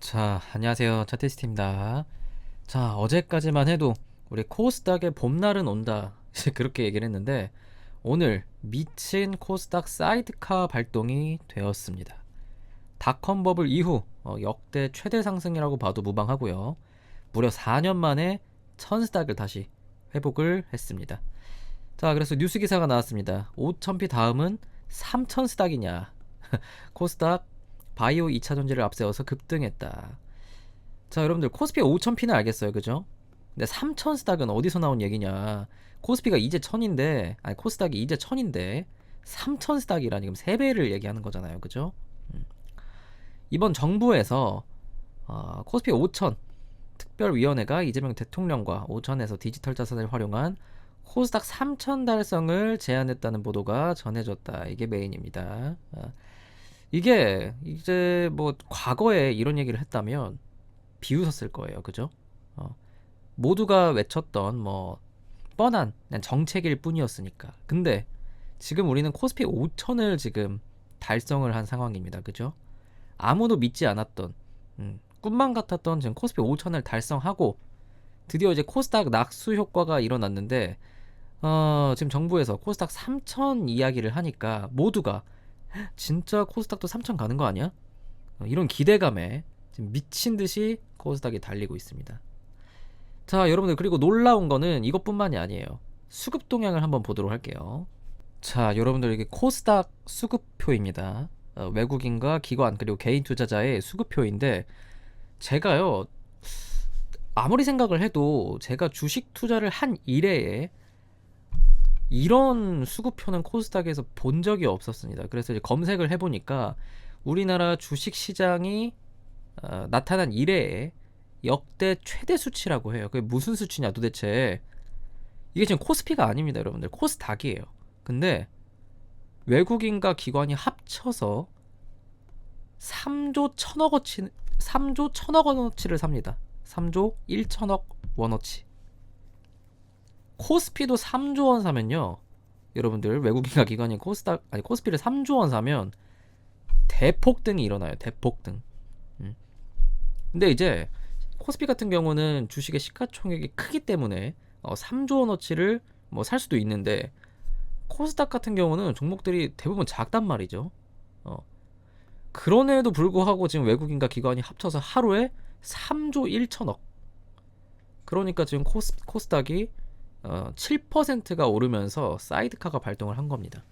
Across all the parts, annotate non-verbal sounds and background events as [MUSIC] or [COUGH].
자, 안녕하세요. 차테스트입니다. 자, 어제까지만 해도 우리 코스닥의 봄날은 온다. [LAUGHS] 그렇게 얘기를 했는데 오늘 미친 코스닥 사이드카 발동이 되었습니다. 닷컴 버블 이후 어, 역대 최대 상승이라고 봐도 무방하고요. 무려 4년 만에 천스닥을 다시 회복을 했습니다. 자, 그래서 뉴스 기사가 나왔습니다. 5,000피 다음은 3,000스닥이냐. [LAUGHS] 코스닥 바이오 2차 전지를 앞세워서 급등했다. 자, 여러분들 코스피 5,000피는 알겠어요. 그죠? 근데 3,000 스닥은 어디서 나온 얘기냐? 코스피가 이제 1,000인데 아니 코스닥이 이제 1,000인데 3,000 스닥이라니 그럼 3배를 얘기하는 거잖아요. 그죠? 음. 이번 정부에서 어, 코스피 5,000 특별위원회가 이재명 대통령과 5천에서 디지털 자산을 활용한 코스닥 3천 달성을 제안했다는 보도가 전해졌다. 이게 메인입니다. 아, 이게 이제 뭐 과거에 이런 얘기를 했다면 비웃었을 거예요. 그죠? 어, 모두가 외쳤던 뭐 뻔한 정책일 뿐이었으니까. 근데 지금 우리는 코스피 5천을 지금 달성을 한 상황입니다. 그죠? 아무도 믿지 않았던 음, 꿈만 같았던 지금 코스피 5천을 달성하고 드디어 이제 코스닥 낙수 효과가 일어났는데 어, 지금 정부에서 코스닥 3천 이야기를 하니까 모두가 진짜 코스닥도 3천 가는 거 아니야? 어, 이런 기대감에 미친 듯이 코스닥이 달리고 있습니다. 자, 여러분들 그리고 놀라운 거는 이것뿐만이 아니에요. 수급 동향을 한번 보도록 할게요. 자, 여러분들 이게 코스닥 수급표입니다. 어, 외국인과 기관 그리고 개인 투자자의 수급표인데 제가요 아무리 생각을 해도 제가 주식 투자를 한 이래에 이런 수급표는 코스닥에서 본 적이 없었습니다. 그래서 이제 검색을 해보니까 우리나라 주식 시장이 어, 나타난 이래에 역대 최대 수치라고 해요. 그게 무슨 수치냐 도대체? 이게 지금 코스피가 아닙니다, 여러분들. 코스닥이에요. 근데 외국인과 기관이 합쳐서 3조 1000억 원치 3조 1000억 원어치를 삽니다. 3조 1천억 원어치. 코스피도 3조 원 사면요. 여러분들 외국인과 기관인 코스닥 아니 코스피를 3조 원 사면 대폭등이 일어나요. 대폭등. 음. 근데 이제 코스피 같은 경우는 주식의 시가총액이 크기 때문에 어, 3조 원어치를 뭐 살 수도 있는데 코스닥 같은 경우는 종목들이 대부분 작단 말이죠. 어. 그런에도 불구하고 지금 외국인과 기관이 합쳐서 하루에 3조 1천억. 그러니까 지금 코스, 코스닥이 어, 7%가 오르면서 사이드카가 발동을 한 겁니다.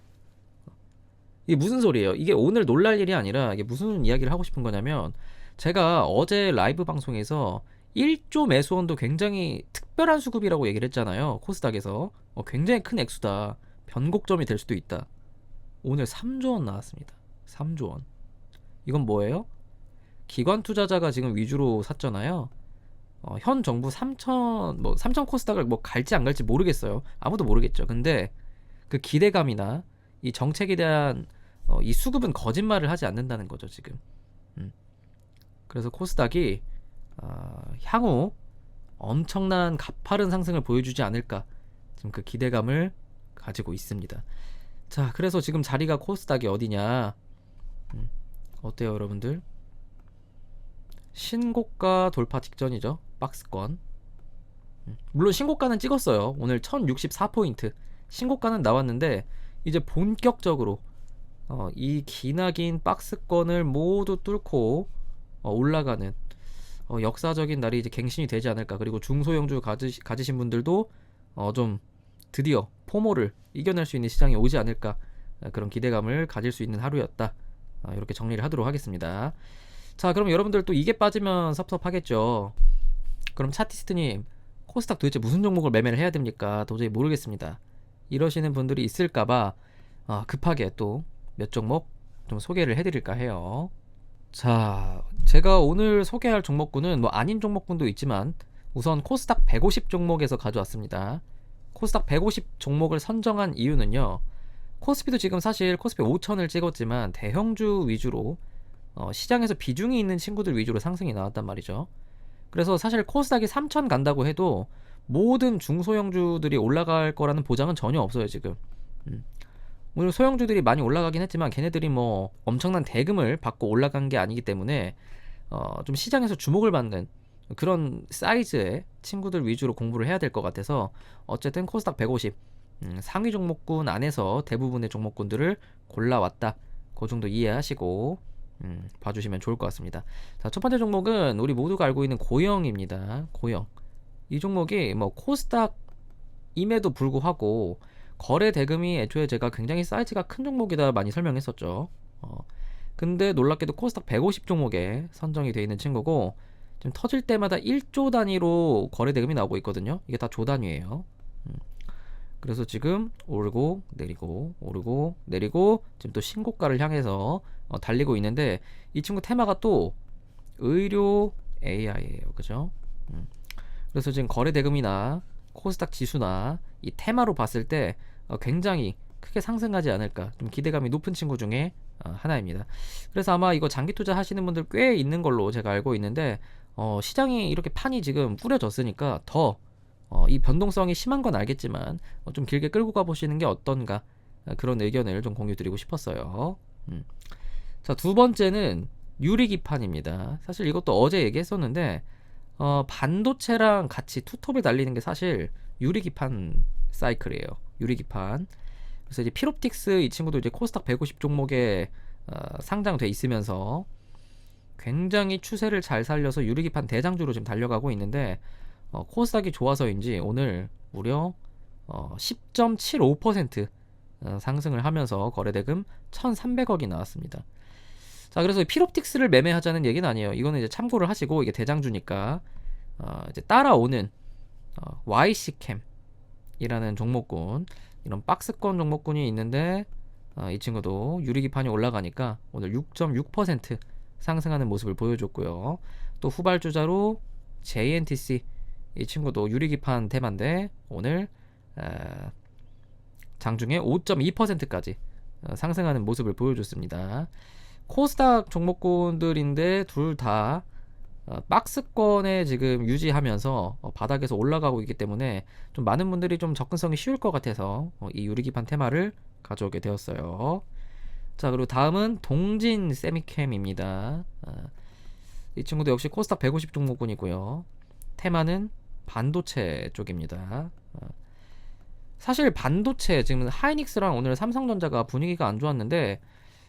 이게 무슨 소리예요? 이게 오늘 놀랄 일이 아니라 이게 무슨 이야기를 하고 싶은 거냐면 제가 어제 라이브 방송에서 1조 매수원도 굉장히 특별한 수급이라고 얘기를 했잖아요. 코스닥에서 어, 굉장히 큰 액수다. 변곡점이 될 수도 있다. 오늘 3조 원 나왔습니다. 3조 원. 이건 뭐예요? 기관 투자자가 지금 위주로 샀잖아요. 어, 현 정부 3천 뭐 3천 코스닥을 뭐 갈지 안 갈지 모르겠어요. 아무도 모르겠죠. 근데 그 기대감이나 이 정책에 대한 어, 이 수급은 거짓말을 하지 않는다는 거죠 지금. 음. 그래서 코스닥이 어, 향후 엄청난 가파른 상승을 보여주지 않을까 지금 그 기대감을 가지고 있습니다. 자, 그래서 지금 자리가 코스닥이 어디냐? 음, 어때요, 여러분들? 신고가 돌파 직전이죠. 박스권. 음, 물론 신고가는 찍었어요. 오늘 1064포인트. 신고가는 나왔는데 이제 본격적으로 어, 이 기나긴 박스권을 모두 뚫고 어, 올라가는 어, 역사적인 날이 이제 갱신이 되지 않을까. 그리고 중소형주 가지, 가지신 분들도 어, 좀 드디어 포모를 이겨낼 수 있는 시장이 오지 않을까. 어, 그런 기대감을 가질 수 있는 하루였다. 어, 이렇게 정리를 하도록 하겠습니다. 자, 그럼 여러분들 또 이게 빠지면 섭섭하겠죠. 그럼 차티스트님, 코스닥 도대체 무슨 종목을 매매를 해야 됩니까? 도저히 모르겠습니다. 이러시는 분들이 있을까봐 아, 급하게 또 몇 종목 좀 소개를 해드릴까 해요. 자, 제가 오늘 소개할 종목군은 뭐 아닌 종목군도 있지만 우선 코스닥 150 종목에서 가져왔습니다. 코스닥 150 종목을 선정한 이유는요. 코스피도 지금 사실 코스피 5천을 찍었지만 대형주 위주로 어, 시장에서 비중이 있는 친구들 위주로 상승이 나왔단 말이죠. 그래서 사실 코스닥이 3천 간다고 해도 모든 중소형주들이 올라갈 거라는 보장은 전혀 없어요 지금. 음. 오늘 소형주들이 많이 올라가긴 했지만 걔네들이 뭐 엄청난 대금을 받고 올라간 게 아니기 때문에 어, 좀 시장에서 주목을 받는 그런 사이즈의 친구들 위주로 공부를 해야 될 것 같아서 어쨌든 코스닥 150 음, 상위 종목군 안에서 대부분의 종목군들을 골라왔다. 그 정도 이해하시고 음, 봐주시면 좋을 것 같습니다. 자, 첫 번째 종목은 우리 모두가 알고 있는 고영입니다. 고영. 이 종목이 뭐 코스닥임에도 불구하고 거래 대금이 애초에 제가 굉장히 사이즈가 큰 종목이다 많이 설명했었죠. 어, 근데 놀랍게도 코스닥 150 종목에 선정이 되어 있는 친구고 지금 터질 때마다 1조 단위로 거래 대금이 나오고 있거든요. 이게 다 조 단위예요. 음. 그래서 지금 오르고 내리고 오르고 내리고 지금 또 신고가를 향해서 어, 달리고 있는데 이 친구 테마가 또 의료 AI예요. 그죠? 음. 그래서 지금 거래 대금이나 코스닥 지수나 이 테마로 봤을 때 어, 굉장히 크게 상승하지 않을까 좀 기대감이 높은 친구 중에 어, 하나입니다. 그래서 아마 이거 장기 투자 하시는 분들 꽤 있는 걸로 제가 알고 있는데 어, 시장이 이렇게 판이 지금 뿌려졌으니까 더 어, 이 변동성이 심한 건 알겠지만 어, 좀 길게 끌고 가보시는 게 어떤가 어, 그런 의견을 좀 공유 드리고 싶었어요. 음. 자, 두 번째는 유리기판입니다. 사실 이것도 어제 얘기했었는데 어, 반도체랑 같이 투톱을 달리는 게 사실 유리기판 사이클이에요. 유리기판. 그래서 이제 피롭틱스 이 친구도 이제 코스닥 150 종목에 어, 상장돼 있으면서 굉장히 추세를 잘 살려서 유리기판 대장주로 지금 달려가고 있는데 어, 코스닥이 좋아서인지 오늘 무려 어, 10.75% 어, 상승을 하면서 거래대금 1,300억이 나왔습니다. 자, 그래서 피롭틱스를 매매하자는 얘기는 아니에요. 이거는 이제 참고를 하시고 이게 대장주니까 어, 이제 따라오는 어, YC캠이라는 종목군 이런 박스권 종목군이 있는데 어, 이 친구도 유리기판이 올라가니까 오늘 6.6% 상승하는 모습을 보여줬고요. 또 후발주자로 JNTC 이 친구도 유리기판 테마인데 오늘 어, 장중에 5.2%까지 어, 상승하는 모습을 보여줬습니다. 코스닥 종목군들인데 둘다 어, 박스권에 지금 유지하면서 어, 바닥에서 올라가고 있기 때문에 좀 많은 분들이 좀 접근성이 쉬울 것 같아서 어, 이 유리기판 테마를 가져오게 되었어요. 자 그리고 다음은 동진 세미캠입니다. 어, 이 친구도 역시 코스닥 150 종목군이고요. 테마는 반도체 쪽입니다. 어, 사실 반도체 지금 하이닉스랑 오늘 삼성전자가 분위기가 안 좋았는데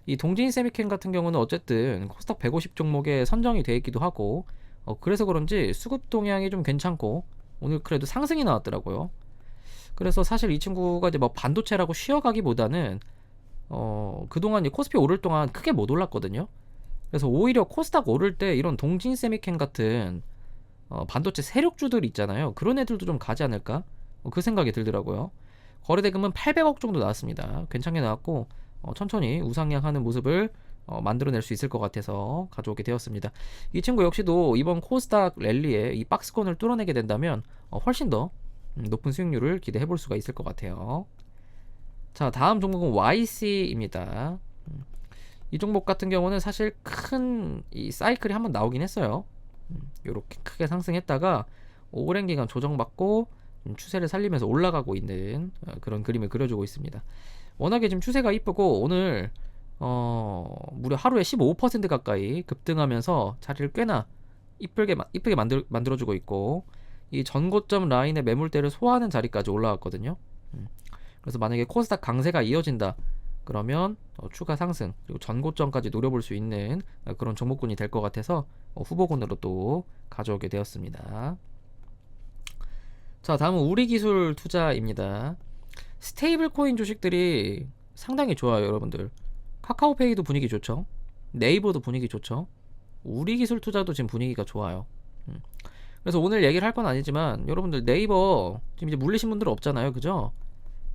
이 동진 세미캠 같은 경우는 어쨌든 코스닥 150 종목에 선정이 되어 있기도 하고 어, 그래서 그런지 수급 동향이 좀 괜찮고 오늘 그래도 상승이 나왔더라고요. 그래서 사실 이 친구가 이제 뭐 반도체라고 쉬어가기보다는 어, 그동안 이 코스피 오를 동안 크게 못 올랐거든요. 그래서 오히려 코스닥 오를 때 이런 동진 세미캠 같은 어, 반도체 세력주들 있잖아요. 그런 애들도 좀 가지 않을까? 어, 그 생각이 들더라고요. 거래대금은 800억 정도 나왔습니다. 괜찮게 나왔고 어, 천천히 우상향하는 모습을 어, 만들어낼 수 있을 것 같아서 가져오게 되었습니다. 이 친구 역시도 이번 코스닥 랠리에 이 박스권을 뚫어내게 된다면 어, 훨씬 더 음, 높은 수익률을 기대해 볼 수가 있을 것 같아요. 자, 다음 종목은 YC입니다. 음, 이 종목 같은 경우는 사실 큰 이 사이클이 한번 나오긴 했어요. 이렇게 음, 크게 상승했다가 오랜 기간 조정받고 추세를 살리면서 올라가고 있는 어, 그런 그림을 그려주고 있습니다. 워낙에 지금 추세가 이쁘고 오늘 어 무려 하루에 15% 가까이 급등하면서 자리를 꽤나 이쁘게 이쁘게 만들 만들어주고 있고 이 전고점 라인의 매물대를 소화하는 자리까지 올라왔거든요. 음. 그래서 만약에 코스닥 강세가 이어진다 그러면 어, 추가 상승 그리고 전고점까지 노려볼 수 있는 어, 그런 종목군이 될 것 같아서 어, 후보군으로 또 가져오게 되었습니다. 자 다음은 우리기술 투자입니다. 스테이블 코인 주식들이 상당히 좋아요, 여러분들. 카카오페이도 분위기 좋죠. 네이버도 분위기 좋죠. 우리 기술 투자도 지금 분위기가 좋아요. 음. 그래서 오늘 얘기를 할 건 아니지만 여러분들 네이버 지금 이제 물리신 분들 없잖아요, 그죠?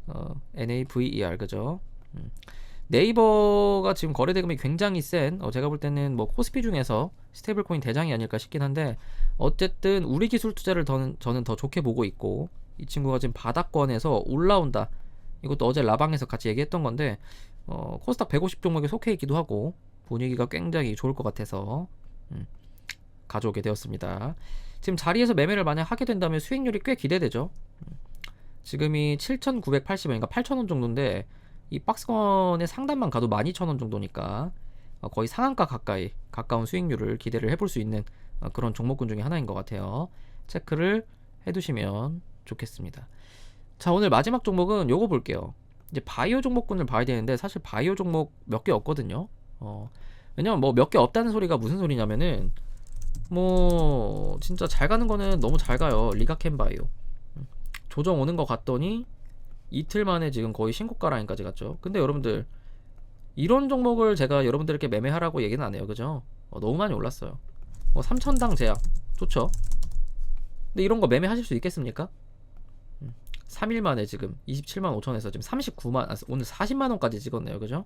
어, NAVER 그죠? 음. 네이버가 지금 거래 대금이 굉장히 센 어, 제가 볼 때는 뭐 코스피 중에서 스테이블 코인 대장이 아닐까 싶긴 한데 어쨌든 우리 기술 투자를 더, 저는 더 좋게 보고 있고 이 친구가 지금 바닥권에서 올라온다. 이것도 어제 라방에서 같이 얘기했던 건데 어, 코스닥 150 종목에 속해 있기도 하고 분위기가 굉장히 좋을 것 같아서 음, 가져오게 되었습니다. 지금 자리에서 매매를 만약 하게 된다면 수익률이 꽤 기대되죠. 음, 지금이 7,980원, 그러니까 8,000원 정도인데 이 박스권의 상단만 가도 12,000원 정도니까 어, 거의 상한가 가까이 가까운 수익률을 기대를 해볼 수 있는 어, 그런 종목군 중에 하나인 것 같아요. 체크를 해두시면 좋겠습니다. 자 오늘 마지막 종목은 요거 볼게요. 이제 바이오 종목군을 봐야 되는데 사실 바이오 종목 몇 개 없거든요. 어, 왜냐면 뭐 몇 개 없다는 소리가 무슨 소리냐면은 뭐 진짜 잘 가는 거는 너무 잘 가요. 리가켄 바이오 음, 조정 오는 거 같더니 이틀 만에 지금 거의 신고가 라인까지 갔죠. 근데 여러분들 이런 종목을 제가 여러분들께 매매하라고 얘기는 안 해요. 그죠? 어, 너무 많이 올랐어요. 뭐 3천당 제약 좋죠. 근데 이런 거 매매하실 수 있겠습니까? 3일 만에 지금 27만 5천에서 지금 39만 아, 오늘 40만 원까지 찍었네요. 그죠?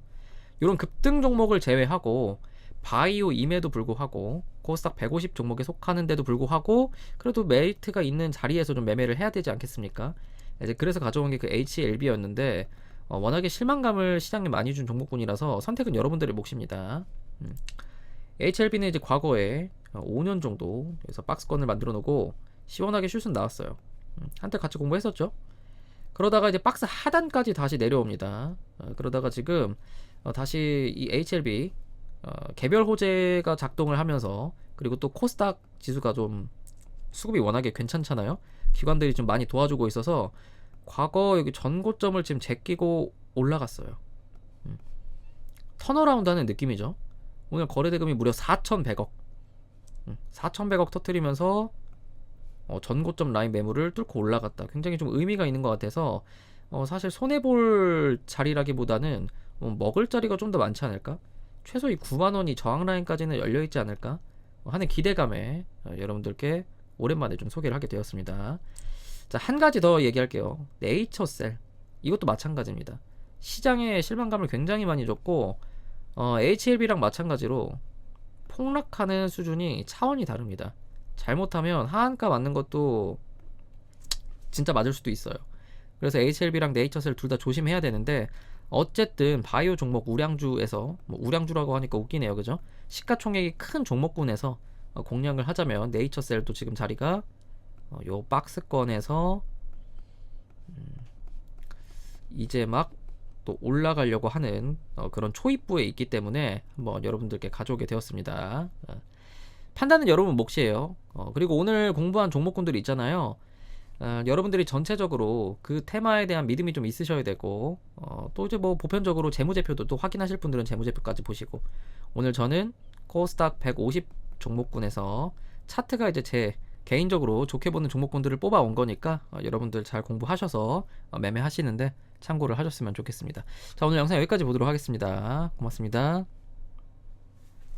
이런 급등 종목을 제외하고 바이오임에도 불구하고 코스닥 150 종목에 속하는데도 불구하고 그래도 메리트가 있는 자리에서 좀 매매를 해야 되지 않겠습니까? 이제 그래서 가져온 게 그 HLB였는데 어, 워낙에 실망감을 시장에 많이 준 종목군이라서 선택은 여러분들의 몫입니다. 음. HLB는 이제 과거에 어, 5년 정도 그래서 박스권을 만들어 놓고 시원하게 슛은 나왔어요. 음, 한때 같이 공부했었죠. 그러다가 이제 박스 하단까지 다시 내려옵니다. 어, 그러다가 지금 어, 다시 이 HLB 어, 개별 호재가 작동을 하면서 그리고 또 코스닥 지수가 좀 수급이 워낙에 괜찮잖아요. 기관들이 좀 많이 도와주고 있어서 과거 여기 전고점을 지금 제끼고 올라갔어요. 음. 턴어라운드 하는 느낌이죠. 오늘 거래대금이 무려 4,100억. 음, 4,100억 터트리면서 어, 전고점 라인 매물을 뚫고 올라갔다. 굉장히 좀 의미가 있는 것 같아서 어, 사실 손해볼 자리라기보다는 어, 먹을 자리가 좀 더 많지 않을까? 최소 이 9만 원이 저항 라인까지는 열려 있지 않을까 어, 하는 기대감에 어, 여러분들께 오랜만에 좀 소개를 하게 되었습니다. 자, 한 가지 더 얘기할게요. 네이처셀. 이것도 마찬가지입니다. 시장에 실망감을 굉장히 많이 줬고 어, HLB랑 마찬가지로 폭락하는 수준이 차원이 다릅니다. 잘못하면 하한가 맞는 것도 진짜 맞을 수도 있어요. 그래서 HLB랑 네이처셀 둘 다 조심해야 되는데 어쨌든 바이오 종목 우량주에서 뭐 우량주라고 하니까 웃기네요, 그죠? 시가총액이 큰 종목군에서 어, 공략을 하자면 네이처셀도 지금 자리가 어, 요 박스권에서 음, 이제 막 또 올라가려고 하는 어, 그런 초입부에 있기 때문에 한번 여러분들께 가져오게 되었습니다. 어, 판단은 여러분 몫이에요. 어, 그리고 오늘 공부한 종목군들이 있잖아요. 어, 여러분들이 전체적으로 그 테마에 대한 믿음이 좀 있으셔야 되고 어, 또 이제 뭐 보편적으로 재무제표도 또 확인하실 분들은 재무제표까지 보시고 오늘 저는 코스닥 150 종목군에서 차트가 이제 제 개인적으로 좋게 보는 종목군들을 뽑아 온 거니까 어, 여러분들 잘 공부하셔서 어, 매매하시는데 참고를 하셨으면 좋겠습니다. 자 오늘 영상 여기까지 보도록 하겠습니다. 고맙습니다.